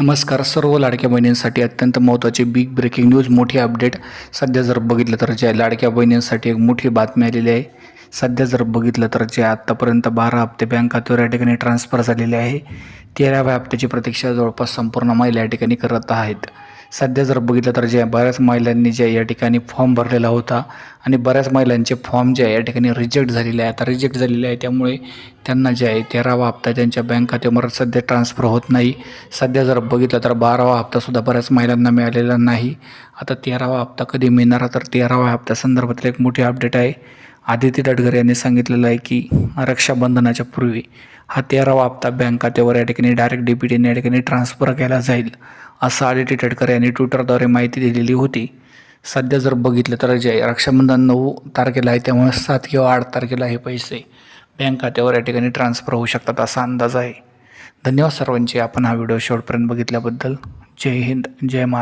नमस्कार सर्व लाडक्या बहिणींसाठी अत्यंत महत्त्वाची बिग ब्रेकिंग न्यूज मोठी अपडेट सध्या जर बघितलं तर जे लाडक्या बहिणींसाठी एक मोठी बातमी आलेली आहे. सध्या जर बघितलं तर जे आत्तापर्यंत बारा हप्ते बँक खात्यावर या ठिकाणी ट्रान्सफर झालेले आहे. तेराव्या हप्त्याची प्रतीक्षा जवळपास संपूर्ण महिला या ठिकाणी करत आहेत. सध्या जर बघितलं तर ज्या बऱ्याच महिलांनी ज्या या ठिकाणी फॉर्म भरलेला होता आणि बऱ्याच महिलांचे फॉर्म जे आहे या ठिकाणी रिजेक्ट झालेले आहे आता रिजेक्ट झालेले आहे त्यामुळे त्यांना जे आहे तेरावा हप्ता त्यांच्या बँक खात्यावर सध्या ट्रान्सफर होत नाही. सध्या जर बघितलं तर बारावा हप्तासुद्धा बऱ्याच महिलांना मिळालेला नाही. आता तेरावा हप्ता कधी मिळणार तर तेरावा हप्त्या संदर्भातलं एक मोठी अपडेट आहे. आदिती तटकरे यांनी सांगितलेलं आहे की रक्षाबंधनाच्या पूर्वी हा तेरावा हप्ता बँक खात्यावर या ठिकाणी डायरेक्ट डेबिटीने या ठिकाणी ट्रान्सफर केला जाईल असं आदिती तटकरे यांनी ट्विटरद्वारे माहिती दिलेली होती. सध्या जर बघितलं तर जे रक्षाबंधन नऊ तारखेला आहे त्यामुळे सात किंवा आठ तारखेला हे पैसे बँक खात्यावर या ठिकाणी ट्रान्सफर होऊ शकतात असा अंदाज आहे. धन्यवाद सर्वांचे. आपण हा व्हिडिओ शेवटपर्यंत बघितल्याबद्दल. जय हिंद जय महाराष्ट्र